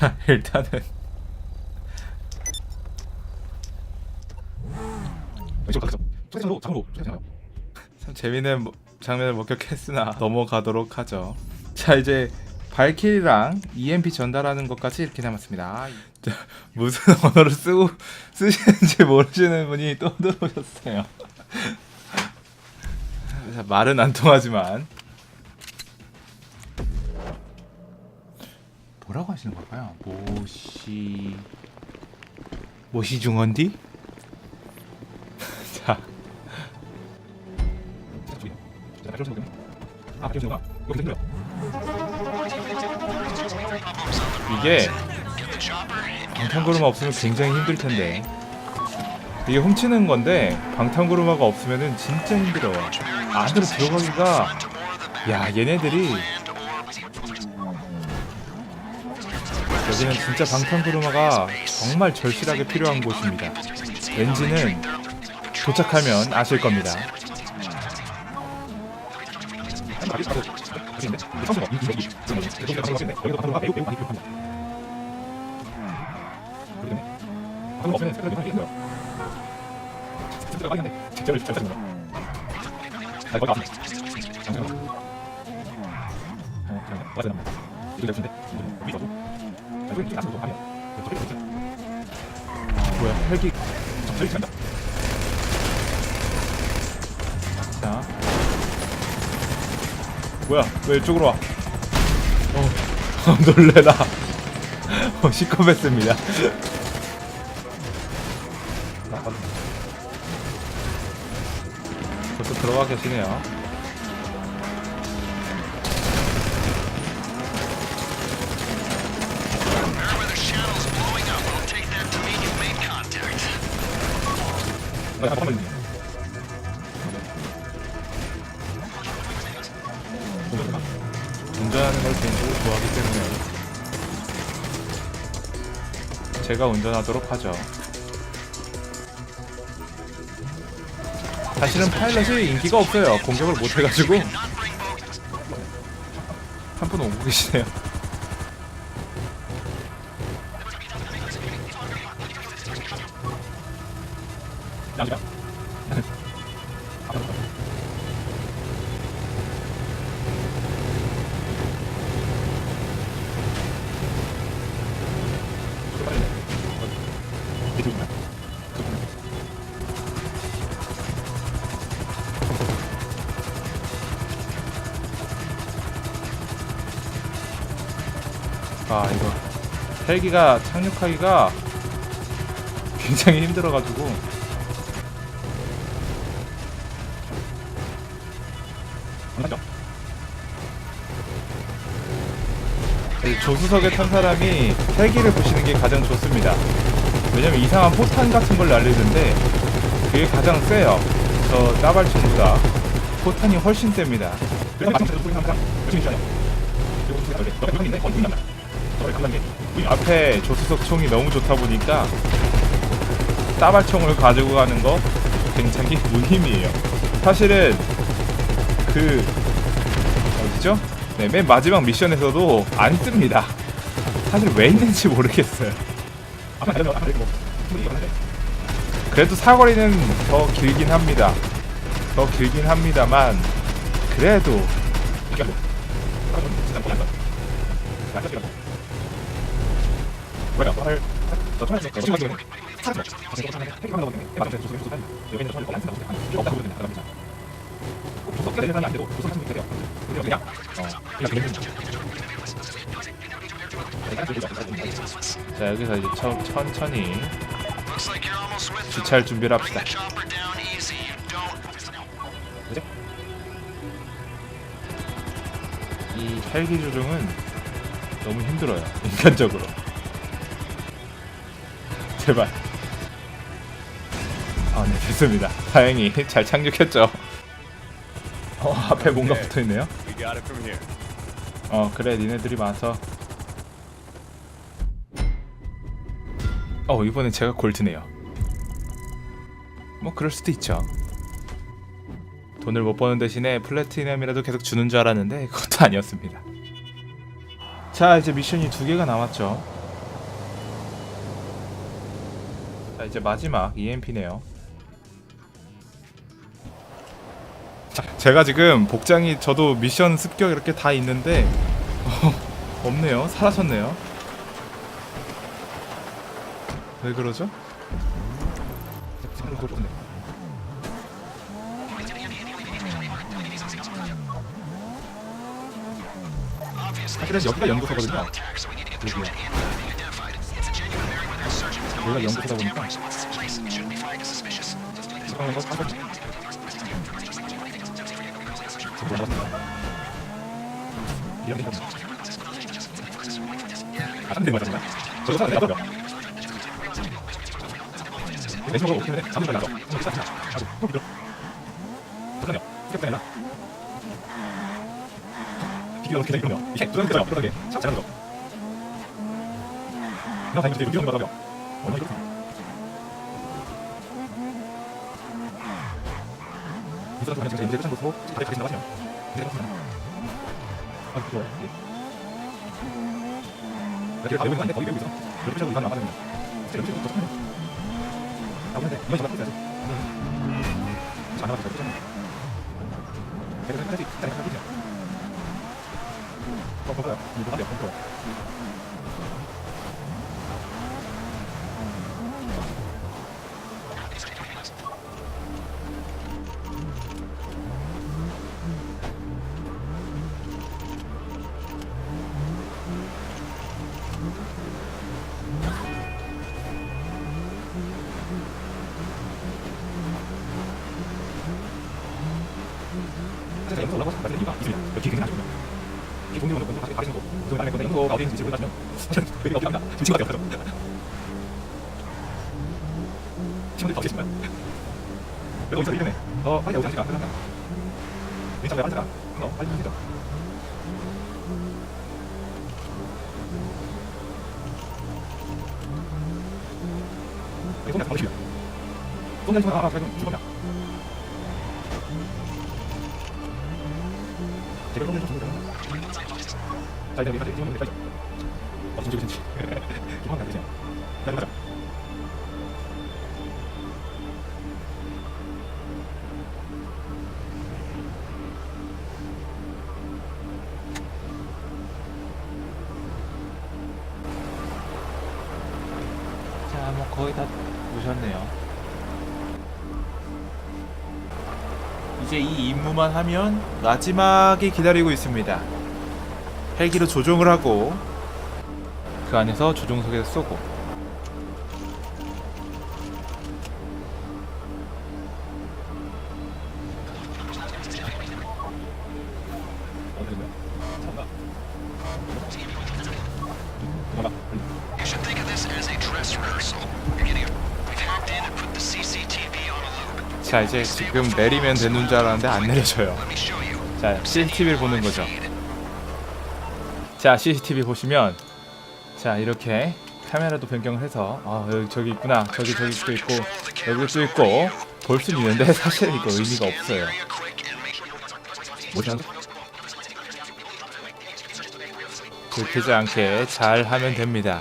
자 일단은 장으로 참 재미있는 뭐- 장면을 목격했으나 넘어가도록 하죠. 자 이제 발키리랑 EMP 전달하는 것까지 이렇게 남았습니다. 자, 무슨 언어를 쓰고 쓰시는지 모르시는 분이 또 들어오셨어요. 자, 말은 안 통하지만 뭐라고 하시는 걸까요? 모시 모시 중원디? 자아 이게 방탄구르마 없으면 굉장히 힘들 텐데 이게 훔치는 건데 방탄구르마가 없으면은 진짜 힘들어요. 안으로 들어가기가 야 얘네들이 여기는 진짜 방탄구르마가 정말 절실하게 필요한 곳입니다. 왠지는 도착하면 아실 겁니다. 뭐야? 헬기 저기 있습니다 자 뭐야 왜 이쪽으로 와? 어, 놀래라. 어, 시커맸습니다. 벌써 들어가 계시네요 나 잠깐만 운전하는 걸 개인적으로 좋아하기 때문에 제가 운전하도록 하죠. 사실은 파일럿이 인기가 없어요. 공격을 못 해가지고. 한 분 오고 계시네요 아 이거 헬기가 착륙하기가 굉장히 힘들어가지고 이 조수석에 탄 사람이 헬기를 보시는 게 가장 좋습니다. 왜냐면 이상한 포탄 같은 걸 날리는데 그게 가장 세요. 저 따발총보다 포탄이 훨씬 셉니다. 앞에 조수석 총이 너무 좋다 보니까 따발총을 가지고 가는 거 굉장히 무힘이에요. 사실은 그 어디죠? 네, 맨 마지막 미션에서도 안 씁니다. 사실 왜 있는지 모르겠어요. 그래도 사거리는 더 길긴 합니다. 더 길긴 합니다만 그래도 자 여기서 이제 천, 천천히 주차할 준비를 합시다. 이 헬기 조종은 너무 힘들어요 인간적으로. 제발. 아, 네, 됐습니다. 다행히 잘 착륙했죠. 어 앞에 뭔가 붙어 있네요. 어 그래 니네들이 와서. 어 이번엔 제가 골드네요. 뭐 그럴 수도 있죠. 돈을 못 버는 대신에 플래티넘이라도 계속 주는 줄 알았는데 그것도 아니었습니다. 자 이제 미션이 두 개가 남았죠. 자 이제 마지막 EMP네요. 제가 지금 복장이 저도 미션 습격 이렇게 다 있는데 어, 없네요. 사라졌네요. 왜 그러죠? 사실은 여기가 연구소거든요. 여기가 연구소다 보니까 지방에서 사서 저거 나왔습니다. 이런 게 있거든요. 아, 상대 맞았나? 저거 상대 나왔고요. 내신으로 어떻게 해? 잠을 나서 정말 비싸지 아주 훅 들어. 잠깐만요. 스텝 때나 비교가 어떻게 되거든요. 이게 두장 되잖아요. 그러게 이렇게 이 사람 중에 이제 끝한 것으로 다들 가신 나가시면 이제 끝났습니다. 아. 예. 나다 외우고 있는데 거기 외우고 있어. 이렇게 하고 이사람 나가면 진짜 연습이 더 좋네. 나오는데 이만 전화 끊어야지. 잘 나가서 잘 끊잖아. 내가 기다려 잘 끊자. 어, 그거야. 이거 하면 그거. 사 실 연구 올라가서 말하는 이유가 있습니다. 여기 굉장히 나중이요. 이 동네 오는 건도 다시 가리는 거고, 그 다음에 건데 이거 어디 있는지 모르시면 사실은 왜 여기 갑니다. 지금 되었어요. 친구들 더 계시지만 그래도 어디서 이름에 더 빨리 오지 않을까 생각합니다. 괜찮아요, 빨리 가. 어, 빨리. 네, 손이 안 가시면. 손 내리시면 아, 아, 그래도 죽었냐. 제가 손을 좀 자, 이제 여기까지 찍으면 되죠. 어, 진짜 괜찮지. 기분 안 되세요. 자, 가자. 자, 이제 이 임무만 하면 마지막이 기다리고 있습니다. 헬기로 조종을 하고 그 안에서 조종석에서 쏘고 자 이제 지금 내리면 되는 줄 알았는데 안 내려져요. 자 CCTV를 보는 거죠. 자 CCTV 보시면 자 이렇게 카메라도 변경을 해서 아 여기 저기 있구나 저기 저기 또 있고 여기 또 있고 볼 수는 있는데 사실 이거 의미가 없어요. 뭐지? 들키지 않게 잘 하면 됩니다.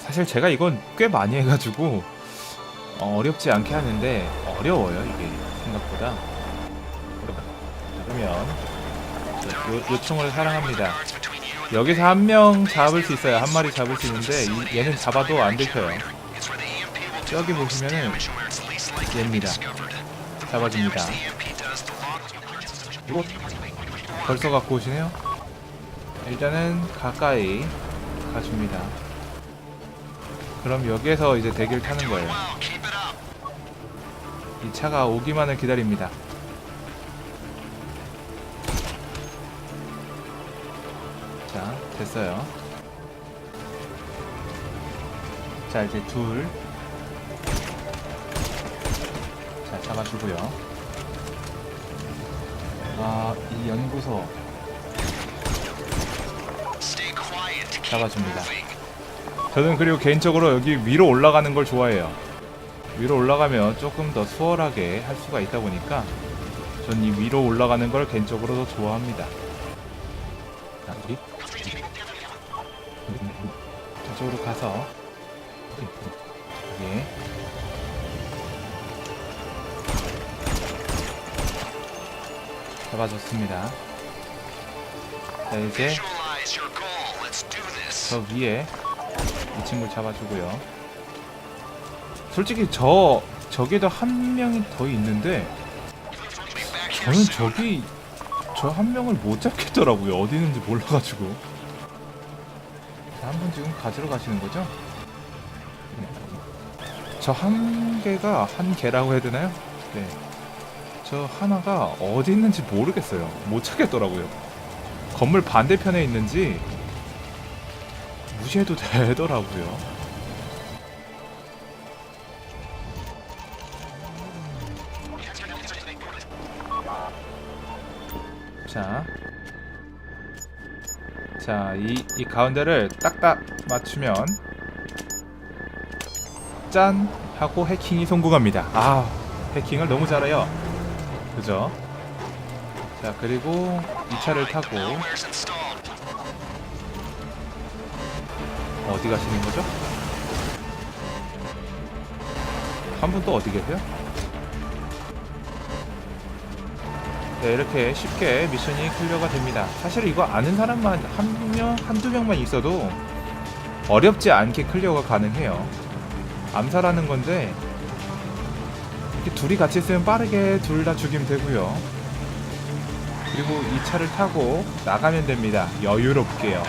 사실 제가 이건 꽤 많이 해가지고 어, 어렵지 않게 하는데 어려워요 이게 생각보다. 어렵다. 자, 그러면 요, 요 총을 사랑합니다. 여기서 한 명 잡을 수 있어요. 한 마리 잡을 수 있는데 이- 얘는 잡아도 안 들켜요. Most 보시면은 얘입니다. 잡아줍니다. 이거 벌써 갖고 오시네요. 일단은 가까이 가줍니다. 그럼 여기에서 이제 대기를 타는 거예요. 이 차가 오기만을 기다립니다. 자, 됐어요. 자, 이제 둘. 자, 잡아주고요. 아, 이 연구소 잡아줍니다. 저는 그리고 개인적으로 여기 위로 올라가는 걸 좋아해요. 위로 올라가면 조금 더 수월하게 할 수가 있다 보니까 전 이 위로 올라가는 걸 개인적으로 더 좋아합니다. 자, 우리 저쪽으로 가서 예. 잡아줬습니다. 자 이제 저 위에 이 친구 잡아주고요. 솔직히 저 저기도 한 명이 더 있는데 저는. 저기 저 한 명을 못 잡겠더라고요. 어디 있는지 몰라가지고. 한 분 지금 가지러 가시는 거죠? 저 한 개가 한 개라고 해야 되나요? 네. 저 하나가 어디 있는지 모르겠어요. 못 찾겠더라고요. 건물 반대편에 있는지 무시해도 되더라고요. 자. 자, 이, 이 가운데를 딱딱 맞추면 짠! 하고 해킹이 성공합니다. 아, 해킹을 너무 잘해요. 그죠? 자, 그리고 이 차를 타고. 어디 가시는 거죠? 한 분 또 어디 계세요? 네, 이렇게 쉽게 미션이 클리어가 됩니다. 사실 이거 아는 사람만 한 명, 한두 명만 있어도 어렵지 않게 클리어가 가능해요. 암살하는 건데 이렇게 둘이 같이 있으면 빠르게 둘 다 죽이면 되고요. 그리고 이 차를 타고 나가면 됩니다. 여유롭게요.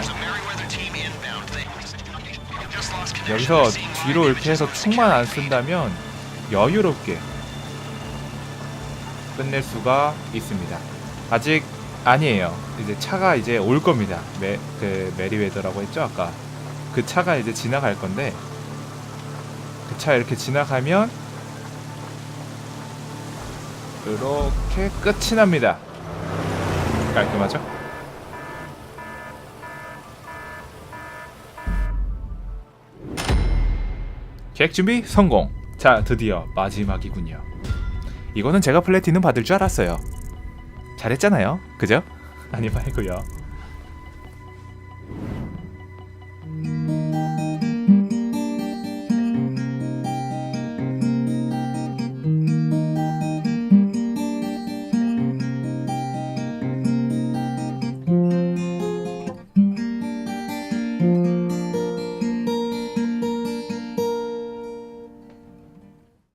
여기서 뒤로 이렇게 해서 총만 안 쓴다면 여유롭게 끝낼 수가 있습니다. 아직 아니에요. 이제 차가 이제 올 겁니다. 메, 그 메리웨더라고 했죠 아까. 그 차가 이제 지나갈 건데 그 차 이렇게 지나가면 이렇게 끝이 납니다. 깔끔하죠? 계획 준비 성공. 자, 드디어 마지막이군요. 이거는 제가 플래티넘 받을 줄 알았어요. 잘했잖아요. 그죠? 아니 말고요.